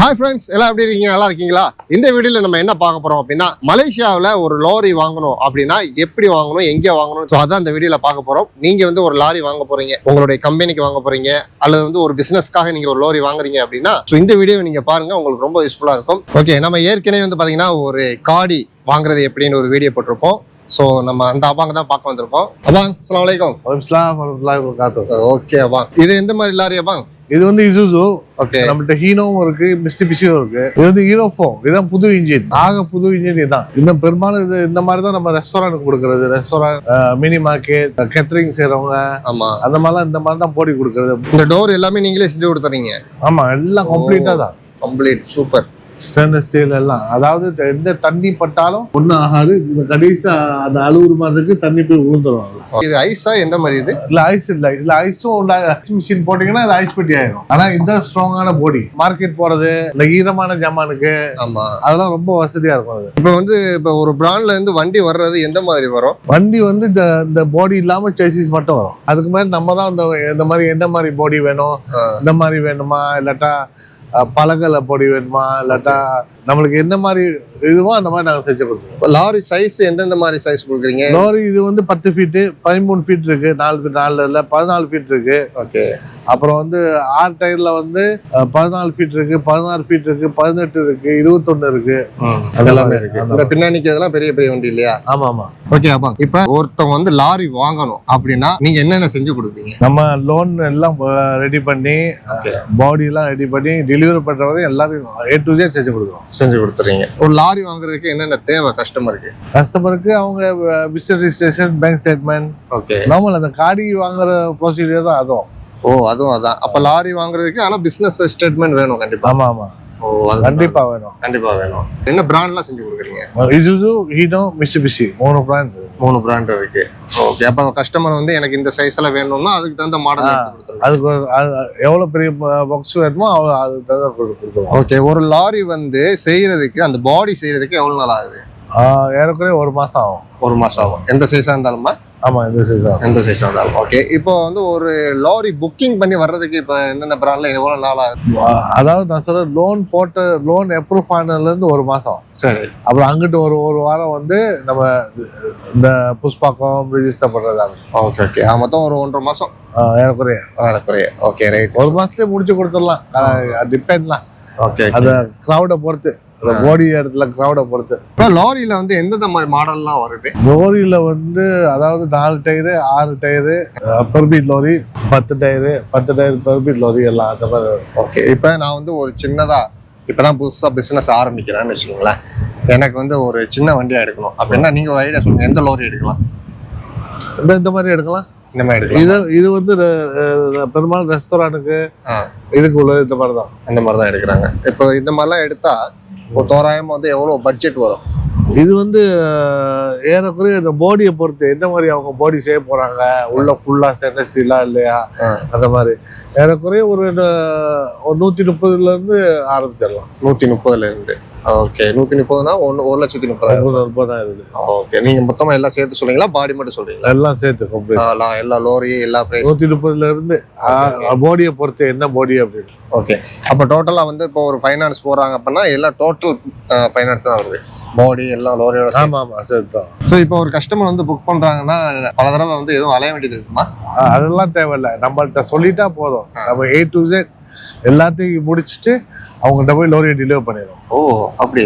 Hi friends எல்லாம் எப்படி இருக்கீங்க? நல்லா இருக்கீங்களா? இந்த வீடியோல நம்ம என்ன பார்க்க போறோம் அப்படின்னா மலேசியாவில் ஒரு லாரி வாங்கணும் அப்படின்னா எப்படி வாங்கணும் எங்கே வாங்கணும்? ஸோ அதான் இந்த வீடியோல பார்க்க போறோம். நீங்க வந்து ஒரு லாரி வாங்க போறீங்க உங்களுடைய கம்பெனிக்கு வாங்க போறீங்க அல்லது வந்து ஒரு பிசினஸ்க்காக நீங்க ஒரு லாரி வாங்குறீங்க அப்படின்னா ஸோ இந்த வீடியோ நீங்க பாருங்க உங்களுக்கு ரொம்ப யூஸ்ஃபுல்லா இருக்கும். ஓகே நம்ம ஏற்கனவே வந்து பாத்தீங்கன்னா ஒரு காடி வாங்குறது எப்படின்னு ஒரு வீடியோ போட்டிருப்போம். ஸோ நம்ம அந்த அபாங்க தான் பார்க்க வந்திருக்கோம். அபாங் வரமத்துல்லாஹி வபரகாத்துஹு. ஓகே அபாங். இது எந்த மாதிரி லாரி அபாங்? இது வந்து இசுசு ஓகே நம்மள்ட்ட ஹீனோவும் இருக்கு மிஸ்டிபிஷியும் இருக்கு. இது வந்து ஹீரோ ஃபோம் இதுதான் புது இன்ஜின் ஆக புது இன்ஜின் இதுதான் இந்த பெரும்பாலும் இது இந்த மாதிரி தான் நம்ம ரெஸ்டாரண்ட் கொடுக்கறது. ரெஸ்டாரண்ட் மினி மார்க்கெட் கேட்டரிங் செய்றவங்க. ஆமா. அந்த மாதிரிலாம் இந்த மாதிரி தான் போடி கொடுக்கறது. இந்த டோர் எல்லாமே நீங்களே செஞ்சு கொடுத்துறீங்க. ஆமா எல்லாம் கம்ப்ளீட்டா தான். கம்ப்ளீட் சூப்பர் ஸ்டெயின்லெஸ் ஸ்டீல் எல்லாம் அதாவது எந்த தண்ணி பட்டாலும் ஒன்றும் ஆகாது. இந்த கடைசி அந்த அழுவுற மாதிரி இருக்கு தண்ணி போய் விழுந்துரும் அதுல. இது ஐஸா எந்த மாதிரி இது? இல்ல ஐஸ் இல்ல. இதுல ஐஸும் ஐஸ் மிஷின் போட்டீங்கன்னா அது ஐஸ் பெட்டி ஆயிரும். ஆனா இந்த ஸ்ட்ராங்கான பாடி மார்க்கெட் போறது இந்த ஈரமான ஜாமானுக்கு ஆமா. அதெல்லாம் ரொம்ப வசதியா இருக்கும் அது. இப்போ வந்து இப்போ ஒரு பிராண்ட்ல இருந்து வண்டி வர்றது எந்த மாதிரி வரும்? வண்டி வந்து இந்த இந்த பாடி இல்லாம சேசிஸ் மட்டும் வரும். அதுக்கு மேல நம்ம தான் இந்த மாதிரி எந்த மாதிரி பாடி வேணும். இந்த மாதிரி வேணுமா? இல்லாட்டா பலகல பொடி வேணுமா? இல்லாட்டா நம்மளுக்கு என்ன மாதிரி இதுவோ அந்த மாதிரி நாங்க செஞ்சு கொடுத்துருவோம். லாரி சைஸ் எந்தெந்த மாதிரி சைஸ் கொடுக்குறீங்க? லோரி இது வந்து பத்து ஃபீட்டு பதிமூணு ஃபீட் இருக்கு. நாலு நாலு இல்ல பதினாலு ஃபீட் இருக்கு. ஓகே அப்புறம் வந்து ஆறு டயர்ல வந்து பதினாலு ஃபீட் இருக்கு பதினாறு ஃபீட் இருக்கு பதினெட்டு இருக்கு இருபத்தொன்னு இருக்கு. எல்லாமே இருக்கு. இந்த பின்னாடிக்கு இதெல்லாம் பெரிய பெரிய வண்டி இல்லையா? ஆமா ஆமா. ஓகே அப்பா. இப்போ ஒருத்தவங்க வந்து லாரி வாங்கணும் அப்படின்னா நீங்க என்னென்ன செஞ்சு கொடுப்பீங்க? நம்ம லோன் எல்லாம் ரெடி பண்ணி பாடி எல்லாம் ரெடி பண்ணி டெலிவரி பண்ற வரையும் எல்லாத்தையும் ஏ டு செஞ்சு கொடுக்குறோம். செஞ்சு கொடுத்துறீங்க. ஒரு லாரி வாங்குறதுக்கு என்னென்ன தேவை கஸ்டமருக்கு கஸ்டமருக்கு அவங்க business registration bank statement okay normal அந்த காடி வாங்குற ப்ரொசீஜர் தான் அதுவும். ஓ அதுவும் அதான். அப்ப லாரி வாங்குறதுக்கு ஆனா பிசினஸ் ஸ்டேட்மெண்ட் வேணும் கண்டிப்பா. ஆமா ஆமா. ஓ கண்டிப்பா வேணும். கண்டிப்பா வேணும். என்ன பிராண்ட்லாம் செஞ்சு கொடுக்குறீங்க? இசுசு ஹீனோ மிஸ்டிபிஷி மூணு பிராண்ட் மூணு பிராண்ட் இருக்கு. ஓகே அப்ப கஸ்டமர் வந்து எனக்கு இந்த சைஸ்ல வேணும்னா அதுக்கு தகுந்த மாடல் அதுக்கு எவ்வளவு பெரிய பாக்ஸ் வேணுமோ அவ்வளோ அதுக்கு தகுந்த கொடு- கொடுத்துருவோம். ஓகே ஒரு லாரி வந்து செய்யறதுக்கு அந்த பாடி செய்யறதுக்கு எவ்வளவு நாள் ஆகுது? ஏறக்குறைய ஒரு மாசம் ஆகும். ஒரு மாசம் ஆகும். எந்த சைஸா இருந்தாலுமா? ஆமா இந்த சீசன் எந்த சைஸா இருந்தாலும் ஓகே இப்போ வந்து ஒரு லாரி புக்கிங் பண்ணி வர்றதுக்கு இப்போ என்னென்ன பிராண்ட்ல எவ்வளவு நாள் ஆகுது? அதாவது நான் சொல்றேன் லோன் போட்ட லோன் அப்ரூவ் ஆனதுல இருந்து ஒரு மாசம். சரி. அப்புறம் அங்கிட்டு ஒரு ஒரு வாரம் வந்து நம்ம இந்த புஷ்பாக்கம் ரிஜிஸ்டர் பண்றதாங்க ஓகே ஓகே மொத்தம் ஒரு ஒன்றரை ஆஹ் ஏறக்குறைய. குறைய ஓகே ரைட் ஒரு மாசத்துலயே முடிச்சு கொடுத்துடலாம். டிபெண்ட்லாம் ஓகே அந்த க்ரௌடை பொறுத்து. அந்த போடி இடத்துல க்ரௌடை பொறுத்து. இப்போ லாரியில வந்து எந்தெந்த மாதிரி மாடல்லாம் வருது? லோரியில வந்து அதாவது நாலு டயரு ஆறு டயரு பெர்பீட் லோரி பத்து டயரு பத்து டயர் பெர்பீட் லோரி எல்லாம் அந்த மாதிரி. ஓகே இப்போ நான் வந்து ஒரு சின்னதா இப்பதான் புதுசா பிசினஸ் ஆரம்பிக்கிறேன்னு வச்சுக்கோங்களேன். எனக்கு வந்து ஒரு சின்ன வண்டியா எடுக்கணும். அப்படின்னா நீங்க ஒரு ஐடியா சொல்லுங்க எந்த லாரி எடுக்கலாம்? இந்த இந்த மாதிரி எடுக்கலாம். இந்த மாதிரி எடுக்கலாம். இது இது வந்து பெரும்பாலும் ரெஸ்டாரண்ட்டுக்கு. இதுக்கு உள்ளது இந்த மாதிரி தான். அந்த மாதிரி தான் எடுக்கிறாங்க. இப்போ இந்த மாதிரிலாம் எடுத்தா ஒரு தோராயமா வந்து எவ்வளவு பட்ஜெட் வரும்? இது வந்து ஏறக்குறைய இந்த பாடியை பொறுத்து எந்த மாதிரி அவங்க பாடி செய்ய போறாங்க? உள்ள ஃபுல்லா ஸ்டெயின்லெஸ் ஸ்டீலா இல்லையா. அந்த மாதிரி. ஏறக்குறைய ஒரு ஒரு நூத்தி முப்பதுல இருந்து ஆரம்பிச்சிடலாம். நூத்தி முப்பதுல இருந்து. ஓகே நூத்தி முப்பதுனா ஒன்னு ஒரு லட்சத்தி முப்பதாயிரம் முப்பது முப்பதாயிரம் இருக்குது. ஓகே நீங்க மொத்தமா எல்லாம் சேர்த்து சொல்றீங்களா? பாடி மட்டும் சொல்றீங்களா? எல்லாம் சேர்த்து கம்ப்ளீட் எல்லா லோரி எல்லா பிரைஸ் நூத்தி முப்பதுல இருந்து பாடியை பொறுத்து என்ன பாடி அப்படின்னு. ஓகே. அப்போ டோட்டலா வந்து இப்போ ஒரு ஃபைனான்ஸ் போறாங்க அப்படின்னா எல்லாம் டோட்டல் ஃபைனான்ஸ் தான் வருது. பாடி எல்லாம் லோரியோட ஆமா ஆமா சேர்த்தோம் ஸோ இப்போ ஒரு கஸ்டமர் வந்து புக் பண்றாங்கன்னா பல தடவை வந்து எதுவும் அலைய வேண்டியது இருக்குமா? அதெல்லாம் தேவையில்ல. நம்மள்ட்ட சொல்லிட்டா போதும். நம்ம ஏ டு Z எல்லாத்தையும் முடிச்சுட்டு அவங்கள்ட்ட போய் லோரியை டெலிவர் பண்ணிடுவோம். ஓ அப்படி.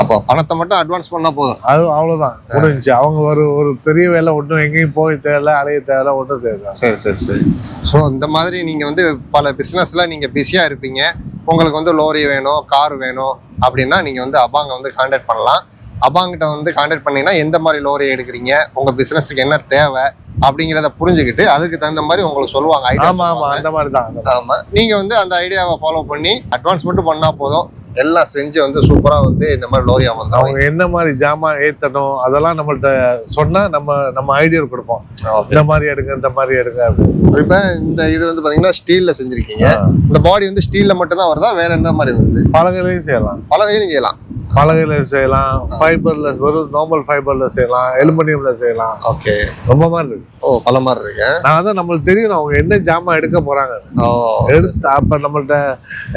அப்போ பணத்தை மட்டும் அட்வான்ஸ் பண்ணா போதும். அது அவ்வளவுதான். முடிஞ்சுச்சு அவங்க ஒரு ஒரு பெரிய வேலை ஒன்றும் எங்கேயும் போய் தேவையில்ல அலைய தேவையில்ல ஒன்றும் தேவையில்ல. சரி சரி சரி. ஸோ இந்த மாதிரி நீங்க வந்து பல பிசினஸ்ல நீங்க பிஸியா இருப்பீங்க. உங்களுக்கு வந்து லோரி வேணும் கார் வேணும் அப்படின்னா நீங்க வந்து அபாங்க வந்து கான்டாக்ட் பண்ணலாம். அபாங்கிட்ட வந்து கான்டாக்ட் பண்ணீங்கன்னா எந்த மாதிரி லோரி எடுக்கிறீங்க? உங்க பிசினஸுக்கு என்ன தேவை? அப்படிங்கிறத புரிஞ்சுக்கிட்டு அதுக்கு தகுந்த மாதிரி உங்களுக்கு சொல்லுவாங்க ஐடியா ஆமா ஆமா அந்த மாதிரி. தான். ஆமா. நீங்க வந்து அந்த ஐடியாவை ஃபாலோ பண்ணி அட்வான்ஸ் மட்டும் பண்ணா போதும். எல்லாம் செஞ்சு வந்து சூப்பரா வந்து இந்த மாதிரி லோரியா வந்துடும் அவங்க என்ன மாதிரி ஜாமான் ஏத்தணும் அதெல்லாம் நம்மள்ட்ட சொன்னா நம்ம நம்ம ஐடியா கொடுப்போம். இந்த மாதிரி எடுங்க இந்த மாதிரி எடுங்க. இப்ப இந்த இது வந்து பாத்தீங்கன்னா ஸ்டீல்ல செஞ்சிருக்கீங்க. இந்த பாடி வந்து ஸ்டீல்ல மட்டும் தான் வருதா வேற எந்த மாதிரி வருது? பலகையிலையும் செய்யலாம். பல வகையிலும் செய்யலாம். பலகையில செய்யலாம் ஃபைபர்ல வெறும் நார்மல் ஃபைபர்ல செய்யலாம் அலுமினியம்ல செய்யலாம். ஓகே ரொம்ப மாதிரி இருக்கு. ஓ பல மாதிரி இருக்கு. நான் தான் நம்மளுக்கு தெரியும் அவங்க என்ன ஜாமான் எடுக்க போறாங்க. ஓ. எடுத்து அப்ப நம்மள்ட்ட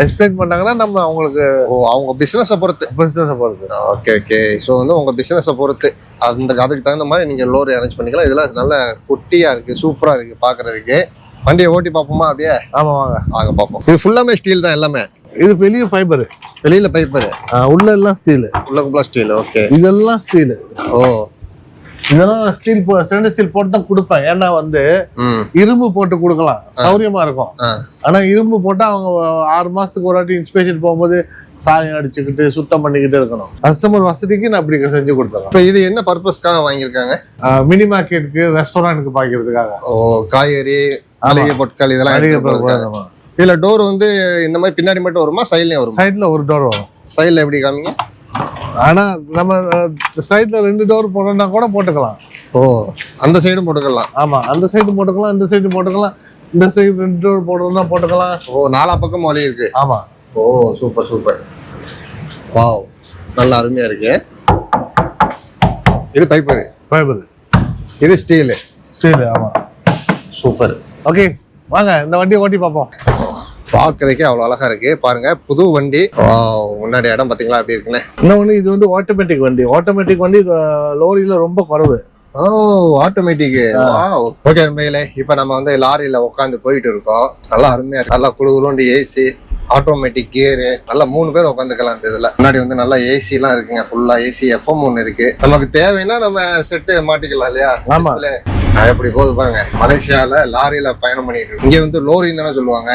எக்ஸ்பிளைன் பண்ணாங்கன்னா நம்ம அவங்களுக்கு ஓ அவங்க பிசினஸை பொறுத்து. பிசினஸ் போறது ஓகே ஓகே ஸோ வந்து உங்க பிசினஸை பொறுத்து. அந்த அதுக்கு தகுந்த மாதிரி நீங்க லோரி அரேஞ்ச் பண்ணிக்கலாம். இதெல்லாம் நல்ல குட்டியா இருக்கு சூப்பரா இருக்கு பாக்குறதுக்கு. வண்டியை ஓட்டி பார்ப்போமா அப்படியே? ஆமா வாங்க. வாங்க பார்ப்போம். இது ஃபுல்லாமே ஸ்டீல் தான் எல்லாமே. இது பெரிய ஃபைபர் வெளியில பைப்பர் உள்ள எல்லாம் ஸ்டீல் உள்ள கும்பலா ஸ்டீல் ஓகே இதெல்லாம் ஸ்டீல் ஓ. இதெல்லாம் ஸ்டீல் ஸ்டெயின்லெஸ் ஸ்டீல் போட்டு தான் கொடுப்பேன். ஏன்னா வந்து இரும்பு போட்டு கொடுக்கலாம். சௌரியமா இருக்கும். ஆனா இரும்பு போட்டா அவங்க ஆறு மாசத்துக்கு ஒரு வாட்டி இன்ஸ்பெக்ஷன் போகும்போது சாயம் அடிச்சுக்கிட்டு சுத்தம் பண்ணிக்கிட்டு இருக்கணும். கஸ்டமர் வசதிக்கு நான் அப்படி செஞ்சு கொடுத்துறேன். இப்போ இது என்ன பர்பஸ்க்காக வாங்கியிருக்காங்க? மினி மார்க்கெட்டுக்கு ரெஸ்டாரண்ட்டுக்கு பாய்க்கிறதுக்காக ஓ காய்கறி மளிகை பொருட்கள் இதெல்லாம். இதுல டோர் வந்து இந்த மாதிரி பின்னாடி மட்டும் வருமா? சைட்லயும் வருமா? சைட்ல ஒரு டோர் வரும். சைடுல எப்படி காமிங்க? ஆனா நம்ம சைட்ல ரெண்டு டோர் போடணும்னா கூட போட்டுக்கலாம். ஓ அந்த சைடும் போட்டுக்கலாம். ஆமா அந்த சைடு போட்டுக்கலாம் இந்த சைடு போட்டுக்கலாம். இந்த சைடு ரெண்டு டோர் போடணும்னா போட்டுக்கலாம். ஓ நாலா பக்கம் வழி இருக்கு. ஆமா. ஓ சூப்பர் சூப்பர் வாவ் நல்ல அருமையா இருக்கு. இது பைப்பர் ஃபைபர் இது. ஸ்டீல் சரி ஆமா. சூப்பர் ஓகே வாங்க இந்த வண்டியை ஓட்டி பார்ப்போம். பார்க்கறதுக்கே அவ்வளோ அழகா இருக்கு. பாருங்க புது வண்டி. முன்னாடி இடம் பாத்தீங்களா? அப்படி இருக்குன்னு? இன்னொன்று இது வந்து ஆட்டோமேட்டிக் வண்டி. ஆட்டோமேட்டிக் வண்டி லோரியில ரொம்ப குறைவு. ஓ ஆட்டோமேட்டிக் வாவ் ஓகே உண்மையிலே இப்போ நம்ம வந்து லாரியில உட்காந்து போயிட்டு இருக்கோம். நல்லா அருமையா இருக்கு. நல்லா குழு குழுண்டு ஏசி ஆட்டோமேட்டிக் கியரு நல்லா மூணு பேர் உட்காந்துக்கலாம் இந்த இதுல. முன்னாடி வந்து நல்லா ஏசி எல்லாம் இருக்குங்க. ஃபுல்லா ஏசி எஃப்எம் ஒன்று இருக்கு. நமக்கு தேவைன்னா நம்ம செட்டு மாட்டிக்கலாம் இல்லையா? ஆமா. நான் எப்படி போகுது பாருங்க. மலேசியால லாரியில பயணம் பண்ணிட்டு இருக்கு. இங்க வந்து லோரின்னு தானே சொல்லுவாங்க?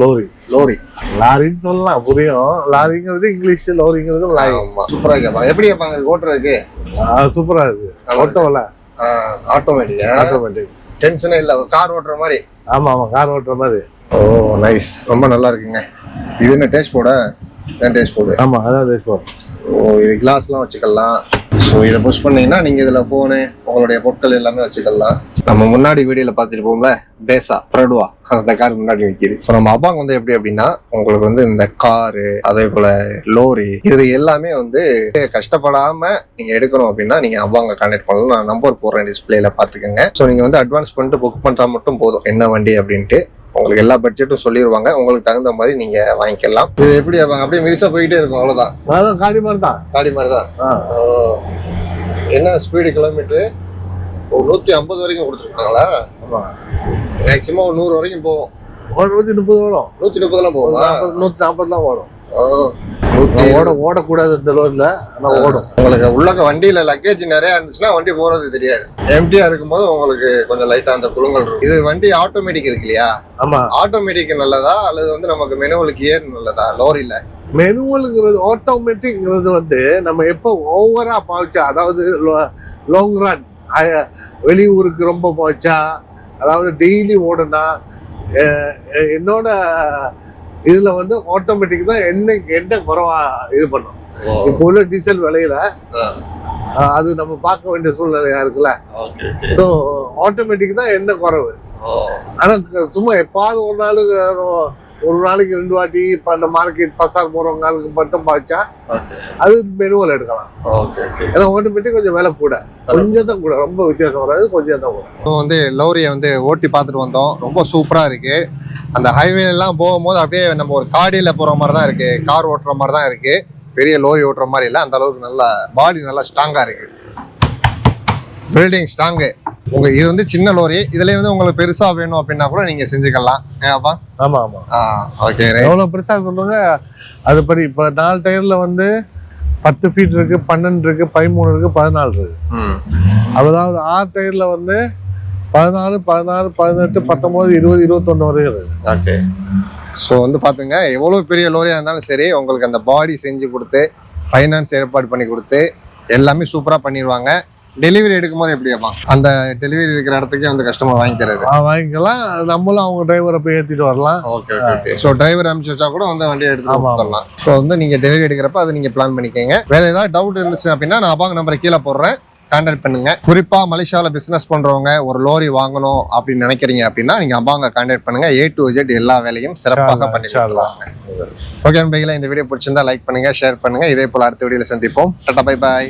லோரி. லோரி. லாரின்னு சொல்லலாம். புரியும். லாரிங்கிறது இங்கிலீஷ் லோரிங்கிறது லாரி சூப்பரா கேட்பாங்க எப்படி கேட்பாங்க ஓட்டுறதுக்கு சூப்பரா இருக்கு. ஓட்டோல ஆட்டோமேட்டிக்கா ஆட்டோமேட்டிக் டென்ஷனே இல்ல. கார் ஓட்டுற மாதிரி? ஆமா ஆமா கார் ஓட்டுற மாதிரி. ஓ நைஸ் ரொம்ப நல்லா இருக்குங்க. இது என்ன டேஸ்ட் போட டேஸ்ட் போடு ஆமா அதான் பேசுவோம் ஓ இது கிளாஸ்லாம் வச்சுக்கலாம். ஸோ இதை புஷ் பண்ணீங்கன்னா நீங்கள் இதில் ஃபோனு உங்களுடைய பொருட்கள் எல்லாமே வச்சுக்கலாம். நம்ம முன்னாடி வீடியோவில் பார்த்துட்டு போகும்ல பேசா ப்ரடுவா அந்த கார் முன்னாடி நிற்கிது ஸோ நம்ம அப்பாங்க வந்து எப்படி அப்படின்னா உங்களுக்கு வந்து இந்த காரு அதே போல லோரி இது எல்லாமே வந்து கஷ்டப்படாம நீங்க எடுக்கணும் அப்படின்னா நீங்க அப்பாங்க கான்டாக்ட் பண்ணலாம். நான் நம்பர் போடுறேன் டிஸ்பிளேல பார்த்துக்கோங்க. ஸோ நீங்க வந்து அட்வான்ஸ் பண்ணிட்டு புக் பண்ணுறா மட்டும் போதும். என்ன வண்டி அப்படின்ட்டு. உங்களுக்கு எல்லா பட்ஜெட்டும் சொல்லிடுவாங்க உங்களுக்கு தகுந்த மாதிரி நீங்க வாங்கிக்கலாம். இது எப்படி அப்ப அப்படியே மிதிசா போயிட்டே இருக்கும் அவ்வளவுதான். அதான் காடி மாதிரி தான் காடி மாதிரி தான். என்ன ஸ்பீடு கிலோமீட்டர் ஒரு நூத்தி ஐம்பது வரைக்கும் கொடுத்துருக்காங்களா? ஆமா. மேக்சிமம் ஒரு நூறு வரைக்கும் ஒரு நூத்தி முப்பது வரும். நூத்தி முப்பதுலாம் போகுமா? நூத்தி நாற்பதுலாம் வரும். ஓட ஓடக்கூடாது இந்த லோரில ஆனா ஓடும். உங்களுக்கு உள்ளக்க வண்டியில லக்கேஜ் நிறைய இருந்துச்சுன்னா வண்டி போறது தெரியாது. எம்டியா இருக்கும்போது உங்களுக்கு கொஞ்சம் லைட்டா அந்த குழுங்கல் இருக்கும். இது வண்டி ஆட்டோமேட்டிக் இருக்கு இல்லையா? ஆமா. ஆட்டோமேட்டிக் நல்லதா? அல்லது வந்து நமக்கு மெனுவல் கியர் நல்லதா? லோரியில மெனுவல்ங்கிறது ஆட்டோமேட்டிக்ங்கிறது வந்து நம்ம எப்போ ஓவரா பாய்ச்சா அதாவது லாங் ரன் வெளியூருக்கு ரொம்ப பாய்ச்சா அதாவது டெய்லி ஓடுனா என்னோட இதுல வந்து ஆட்டோமேட்டிக் தான் என்ன என்ன குறவா இது பண்ணும். இப்போ உள்ள டீசல் விலையில அது நம்ம பார்க்க வேண்டிய சூழ்நிலையா இருக்குல்ல? ஸோ ஆட்டோமேட்டிக் தான் என்ன குறைவு. ஆனா க- சும்மா எப்பாவது ஒரு நாள் ஒரு நாளைக்கு ரெண்டு வாட்டி இப்போ அந்த மார்க்கெட் பசார் போறவங்க ஆளுக்கு மட்டும் பாய்ச்சா அது மெனுவல் எடுக்கலாம். ஓகே ஏன்னா ஆட்டோமேட்டிக் கொஞ்சம் விலை கூட. கொஞ்சம் தான் கூட. ரொம்ப வித்தியாசம் வராது கொஞ்சம் தான் கூட. இப்போ வந்து லோரியை வந்து ஓட்டி பார்த்துட்டு வந்தோம். ரொம்ப சூப்பரா இருக்கு. அந்த ஹைவே எல்லாம் போகும்போது அப்படியே நம்ம ஒரு காடியில போற மாதிரி தான் இருக்கு. கார் ஓட்டுற மாதிரி தான் இருக்கு. பெரிய லோரி ஓட்டுற மாதிரி இல்லை. அந்த அளவுக்கு நல்லா பாடி நல்லா ஸ்ட்ராங்கா இருக்கு. பில்டிங் ஸ்ட்ராங்கு உங்க இது வந்து சின்ன லோரி இதுலயே வந்து உங்களுக்கு பெருசா வேணும் அப்படின்னா கூட நீங்க செஞ்சுக்கலாம். ஏப்பா ஆமா ஆமா. ஓகே எவ்வளவு பெருசா சொல்றாங்க? அதுபடி இப்ப நாலு டயர்ல வந்து பத்து ஃபீட் இருக்கு பன்னெண்டு இருக்கு பதிமூணு இருக்கு பதினாலு இருக்கு. ம். அதாவது ஆறு டயர்ல வந்து பதினாலு பதினாறு பதினெட்டு பத்தொன்பது இருபது இருபத்தொன்னு வரையும் இருக்கு. ஓகே ஸோ வந்து பாத்துங்க எவ்வளோ பெரிய லோரியாக இருந்தாலும் சரி உங்களுக்கு அந்த பாடி செஞ்சு கொடுத்து ஃபைனான்ஸ் ஏற்பாடு பண்ணி கொடுத்து எல்லாமே சூப்பராக பண்ணிடுவாங்க. டெலிவரி எடுக்கும்போது எப்படி அப்பா அந்த டெலிவரி இருக்கிற இடத்துக்கே வந்து கஸ்டமர் வாங்கிக்கிறது. வாங்கிக்கலாம். நம்மளும் அவங்க டிரைவரை போய் ஏத்திட்டு வரலாம். ஓகே ஓகே ஸோ டிரைவர் அனுப்பிச்சு வச்சா கூட வந்து வண்டியை எடுத்து ஆமா, ஆமா. கொடுத்துடலாம். ஸோ வந்து நீங்கள் டெலிவரி எடுக்கிறப்ப அதை நீங்கள் பிளான் பண்ணிக்கோங்க. வேற ஏதாவது டவுட் இருந்துச்சு அப்படின்னா நான் அப்பாங்க நம்பரை கீழே போடுறேன். கான்டாக்ட் பண்ணுங்க. குறிப்பா மலேசியாவில் பிசினஸ் பண்றவங்க ஒரு லோரி வாங்கணும் அப்படின்னு நினைக்கிறீங்க அப்படின்னா நீங்க அம்பாங்க கான்டாக்ட் பண்ணுங்க. ஏ டு ஜெட் எல்லா வேலையும் சிறப்பாக பண்ணி. கொடுத்துருவாங்க ஓகே நண்பர்களே இந்த வீடியோ பிடிச்சிருந்தா லைக் பண்ணுங்க ஷேர் பண்ணுங்க. இதே போல அடுத்த வீடியோல சந்திப்போம். Tata bye bye